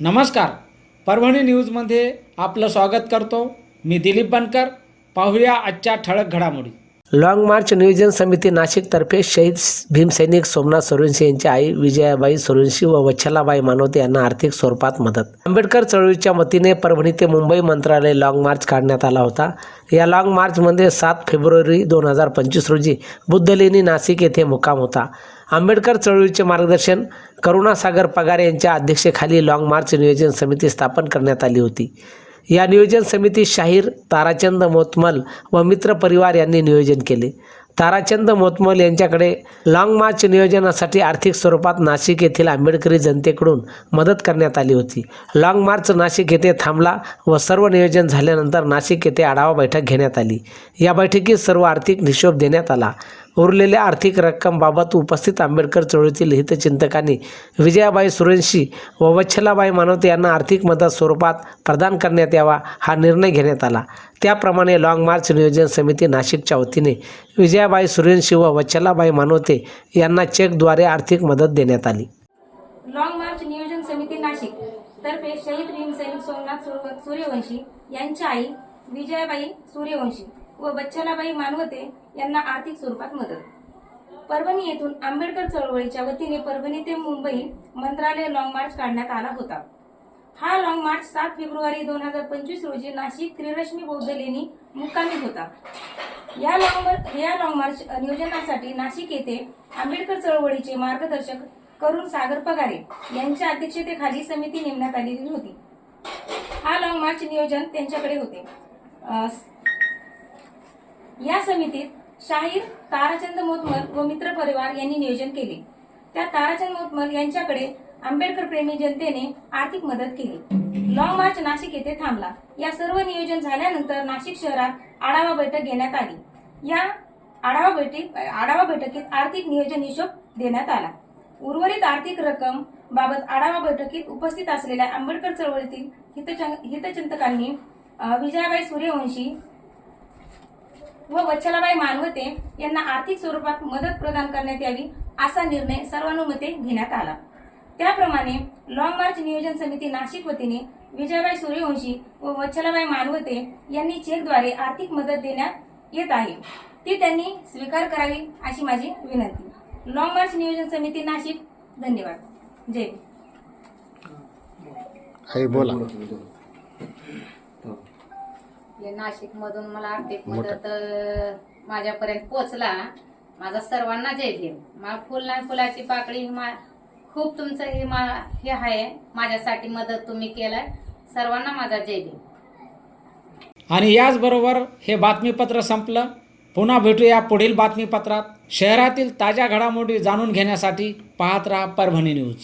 नमस्कार. परभणी न्यूजमध्ये आपलं स्वागत करतो. मी दिलीप बनकर. पाहूया आजच्या ठळक घडामोडी. लाँग मार्च नियोजन समिती नाशिकतर्फे शहीद भीमसैनिक सोमनाथ सोरुंशी यांची आई विजयाबाई सोरुंशी व वच्छलाबाई मानवते यांना आर्थिक स्वरूपात मदत. आंबेडकर चळवळीच्या वतीने परभणी ते मुंबई मंत्रालय लाँग मार्च काढण्यात आला होता. या लाँग मार्चमध्ये सात फेब्रुवारी दोन हजार पंचवीस रोजी बुद्धलेणी नाशिक येथे मुक्काम होता. आंबेडकर चळवळीचे मार्गदर्शन करुणासागर पगार यांच्या अध्यक्षतेखाली लाँग मार्च नियोजन समिती स्थापन करण्यात आली होती. या नियोजन समिती शाहीर ताराचंद मोतमल व मित्र परिवार यांनी नियोजन केले. ताराचंद मोतमल यांच्याकडे लाँग मार्च नियोजनासाठी आर्थिक स्वरूपात नाशिक येथील आंबेडकरी जनतेकडून मदत करण्यात आली होती. लाँग मार्च नाशिक येथे थांबला व सर्व नियोजन झाल्यानंतर नाशिक येथे आढावा बैठक घेण्यात आली. या बैठकीत सर्व आर्थिक हिशोब देण्यात आला. उरलेल्या आर्थिक रक्कमबाबत उपस्थित आंबेडकर चळवळीतील हितचिंतकांनी विजयाबाई सुरेंशी व वच्छलाबाई मानवते यांना आर्थिक मदत स्वरूपात प्रदान करण्यात यावा हा निर्णय घेण्यात आला. त्याप्रमाणे लाँग मार्च नियोजन समिती नाशिकच्या वतीने विजयाबाई सुरेंशी व वच्छलाबाई मानवते यांना चेकद्वारे आर्थिक मदत देण्यात आली. लॉंग मार्च नियोजन समिती नाशिक तर्फे शहीद भीमसैनिक सोमनाथ सूर्यवंशी यांच्या आई विजयाबाई सूर्यवंशी व बच्छलाबाई मानवते यांना आर्थिक स्वरूपात मदत. परभणी येथून आंबेडकर चळवळीच्या वतीने परभणी ते मुंबई मंत्रालय लॉंग मार्च काढण्यात आला होता. हा लॉंग मार्च सात फेब्रुवारी दोन हजार पंचवीस रोजी नाशिक त्रिरश्मी बौद्ध लेणी मुक्कामी होता. या लॉंग मार्च या लॉंग मार्च नियोजनासाठी नाशिक येथे आंबेडकर चळवळीचे मार्गदर्शक करुण सागर पगारे यांच्या अध्यक्षतेखाली समिती नेमण्यात आलेली होती. हा लॉंग मार्च नियोजन त्यांच्याकडे होते. या समितीत शाहीर ताराचंद मोतमल व मित्र परिवार यांनी नियोजन केले. त्या ताराचंद मोतमल यांच्याकडे आंबेडकर प्रेमी जनतेने आर्थिक मदत केली. लॉंग मार्च नाशिक येथे थांबला. या सर्व नियोजन झाल्यानंतर नाशिक शहरात आढावा बैठक घेण्यात आली. या आढावा बैठक आढावा बैठकीत आर्थिक नियोजन हिशोब देण्यात आला. उर्वरित आर्थिक रक्कम बाबत आढावा बैठकीत उपस्थित असलेल्या आंबेडकर चळवळीतील हितचं- हितचिंतकांनी विजयाबाई सूर्यवंशी व वच्छलाबाई मानवते यांना आर्थिक स्वरूपात मदत प्रदान करण्यात यावी असा निर्णय सर्वानुमते घेण्यात आला. त्याप्रमाणे लॉंग मार्च नियोजन समिती नाशिक वतीने विजयबाई सूर्यवंशी व वच्छलाबाई मानवते यांनी चेकद्वारे आर्थिक मदत देण्यात येत आहे. ती त्यांनी स्वीकार करावी अशी माझी विनंती. लॉंग मार्च नियोजन समिती नाशिक. धन्यवाद. जय बोला. नाशिक मधून मला आर्थिक मदत अं, माझ्यापर्यंत पोचला. माझा सर्वांना जय भीम. मला फुल नाही फुलाची पाकळी ही मा खूप तुमचं हे मा हे आहे. माझ्यासाठी मदत तुम्ही केलाय. सर्वांना माझा जय भीम. आणि याचबरोबर हे बातमीपत्र संपलं. पुन्हा भेटूया पुढील बातमीपत्रात. शहरातील ताज्या घडामोडी जाणून घेण्यासाठी पाहत राहा परभणी न्यूज.